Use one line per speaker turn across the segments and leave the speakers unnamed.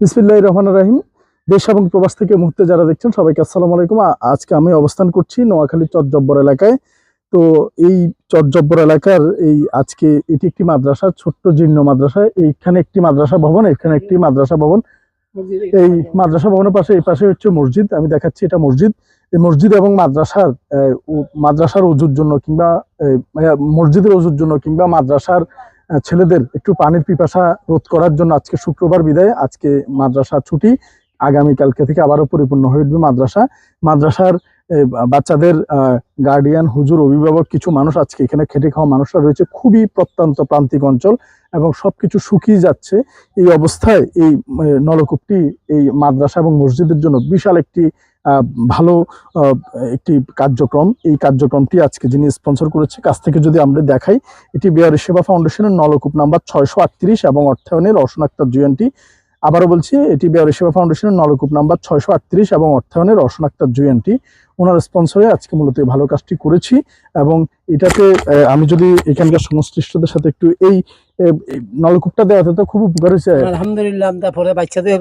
বিসমিল্লাহ রহমান রাহিম। দেশ এবং প্রবাস থেকে মুহূর্তে যারা দেখছেন সবাইকে আসসালামু আলাইকুম। আজকে আমি অবস্থান করছি নোয়াখালী চরজব্বর এলাকায়। তো এই চরজব্বর এলাকার এই আজকে এটি একটি মাদ্রাসা, ছোট্ট জীর্ণ মাদ্রাসা। এইখানে একটি মাদ্রাসা ভবন এখানে একটি মাদ্রাসা ভবন। এই মাদ্রাসা ভবনের পাশে, এই পাশে হচ্ছে মসজিদ। আমি দেখাচ্ছি এটা মসজিদ। এই মসজিদ এবং মাদ্রাসার মাদ্রাসার অজুর জন্য কিংবা মসজিদের অজুর জন্য কিংবা মাদ্রাসার ছেলেদের একটু পানির পিপাসা রোধ করার জন্য আজকে শুক্রবার বিদায় আজকে মাদ্রাসা ছুটি। আগামীকালকে থেকে আবারও পরিপূর্ণ হয়ে উঠবে মাদ্রাসা। মাদ্রাসার বাচ্চাদের গার্ডিয়ান হুজুর, অভিভাবক কিছু মানুষ আজকে এখানে খেটে খাওয়া মানুষরা রয়েছে। খুবই প্রত্যন্ত প্রান্তিক অঞ্চল এবং সব কিছু শুকিয়ে যাচ্ছে। এই অবস্থায় এই নলকূপটি, এই মাদ্রাসা এবং মসজিদের জন্য বিশাল একটি ভালো একটি কার্যক্রম। এই কার্যক্রমটি আজকে যিনি স্পন্সর করেছে, কাছ থেকে যদি আমরা দেখাই, এটি বিহারি সেবা ফাউন্ডেশনের নলকূপ নাম্বার ছয়শো আটত্রিশ এবং অর্থায়নের রওশন আক্তার জুয়ানটি আবারও বলছি, এটি বিহারি সেবা ফাউন্ডেশনের নলকূপ নাম্বার ছয়শো আটত্রিশ এবং অর্থায়নের রওশন আক্তার জুয়ানটি ওনার স্পন্সরে আজকে মূলত এই ভালো কাজটি করেছি এবং এটাতে আমি যদি এখানকার সংশ্লিষ্টদের সাথে একটু এই নলকূপটা দেওয়াতে তো খুব উপকার হয়েছে।
আলহামদুলিল্লাহ তারপরে বাচ্চাদের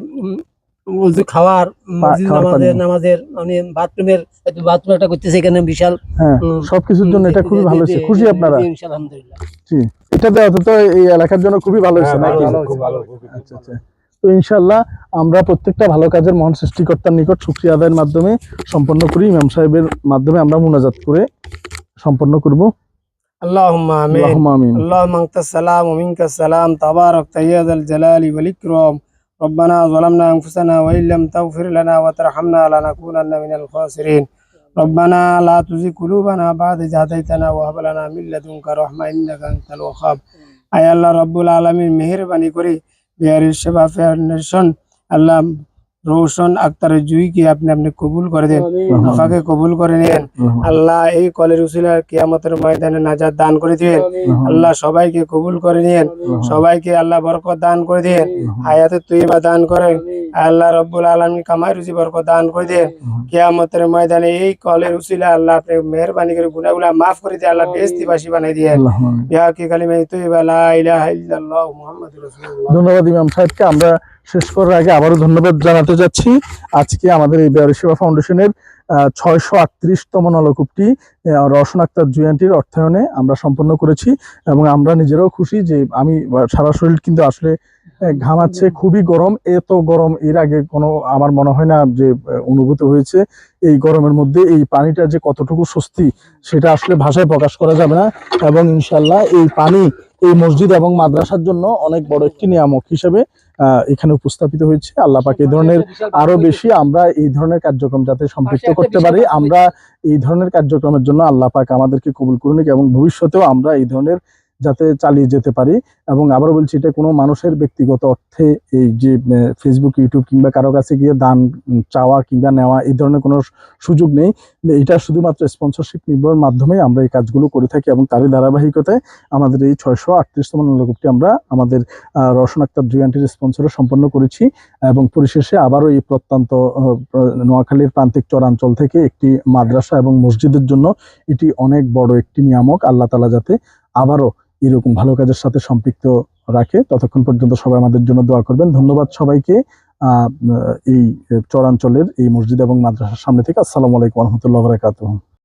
উজু খাওয়ার মসজিদ
খাওয়ার পানি।
নামাজের নামাজের মানে বাথরুমের একটু বাথরুম একটা করতেছে এখানে বিশাল
হ্যাঁ
উম,
সবকিছুর জন্য এটা
জি,
খুবই
জি,
ভালো
জি,
হয়েছে
জি,
খুশি
জি,
আপনারা
জি, ইনশাআল্লাহ, আলহামদুলিল্লাহ
এটা দেওয়াতে তো এই এলাকার জন্য খুবই ভালো হয়েছে নাকি আচ্ছা আচ্ছা তো ইনশাল্লাহ আমরা প্রত্যেকটা ভালো কাজের মহান সৃষ্টিকর্তার নিকট শুক্রিয়া আদায়ের মাধ্যমে সম্পন্ন করি ইমাম সাহেবের মাধ্যমে আমরা মুনাজাত করে সম্পন্ন করব
اللهم آمين
আল্লাহুম্মা আমিন
اللهم انت السلام ومنك السلام تبارك يا ذا الجلال والإكرام ربنا ظلمنا أنفسنا وإن لم تغفر لنا وترحمنا لنكونن من الخاسرين ربنا لا تزغ قلوبنا بعد إذ هديتنا وهب لنا من لدنك رحمة إنك أنت الوهاب আয় আল্লাহ রব্বুল আলমীর মেহরবানি করে বিহারের সেবা ফাউন্ডেশন আল্লাহ রোশন আক্তারের জুইকে আপনি আপনি কবুল করে দেন আফাকে কবুল করে নেন। আল্লাহ এই কলের উসিলার কিয়ামতের ময়দানে নাজার দান করে দিন আল্লাহ সবাইকে কবুল করে নেন। সবাইকে আল্লাহ বরকত দান করে দিয়েন হায়াতে তুইবা দান করেন। আল্লাহ রব্বুল আলমী কামাই রুজি বরক দান করে দেন। কেয়ামতের ময়দানে এই কলের উসিলা আল্লাহ আপনি মেহরবানি করে গুনাহগুলা মাফ করে দিয়ে আল্লাহ বেস্তিবাসী
আল্লাহুম্মা আমিন।
ইয়া কি কালিমা তুইবা লা ইলাহা ইল্লাল্লাহ মুহাম্মাদুর রাসূলুল্লাহ।
ধন্যবাদ ইমাম সাহেবকে। আমরা শেষ করার আগে আবারও ধন্যবাদ জানাতে চাচ্ছি আজকে আমাদের এই বেয়ারি সেবা ফাউন্ডেশনের ছয়শো আটত্রিশতম নলকূপটি রওশন আক্তার জুয়ান্টির অর্থায়নে আমরা সম্পন্ন করেছি এবং আমরা নিজেরাও খুশি যে আমি সারা শরীর কিন্তু আসলে ঘামাচ্ছে খুবই গরম এত গরম এর আগে কোনো আমার মনে হয় না যে অনুভূত হয়েছে। এই গরমের মধ্যে এই পানিটা যে কতটুকু স্বস্তি সেটা আসলে ভাষায় প্রকাশ করা যাবে না এবং ইনশাল্লাহ এই পানি এই মসজিদ এবং মাদ্রাসার জন্য অনেক বড় একটি নিয়ামক হিসেবে এখানে উপস্থাপিত হয়েছে। আল্লাহ পাক এই ধরনের আরও বেশি আমরা এই ধরনের কার্যক্রম যাতে সম্পৃক্ত করতে পারি। আমরা এই ধরনের কার্যক্রমের জন্য আল্লাহ পাক আমাদেরকে কবুল করুন এবং ভবিষ্যতেও আমরা এই ধরনের যাতে চালিয়ে যেতে পারি এবং আবার বলছি এটা কোনো মানুষের ব্যক্তিগত অর্থে এই যে ফেসবুক ইউটিউব কিংবা কারও কাছে গিয়ে দান চাওয়া কিংবা নেওয়া এই ধরনের কোনো সুযোগ নেই। এটা শুধুমাত্র স্পন্সরশিপ নির্ভরের মাধ্যমে আমরা এই কাজগুলো করে থাকি এবং তারই ধারাবাহিকতায় আমাদের এই ছয়শো আটত্রিশতম নলকূপটি আমরা আমাদের রওশন আক্তার জুয়ান্টির স্পন্সরে সম্পন্ন করেছি এবং পরিশেষে আবারও এই প্রত্যন্ত নোয়াখালীর প্রান্তিক চরাঞ্চল থেকে একটি মাদ্রাসা এবং মসজিদের জন্য এটি অনেক বড় একটি নিয়ামক। আল্লাহ তালা যাতে আবারও এরকম ভালো কাজের সাথে সম্পৃক্ত রাখে। ততক্ষণ পর্যন্ত সবাই আমাদের জন্য দোয়া করবেন। ধন্যবাদ সবাইকে এই চরাঞ্চলের এই মসজিদ এবং মাদ্রাসার সামনে থেকে। আসসালামু আলাইকুম রহমতুল্লাহ বরাকাতুহ।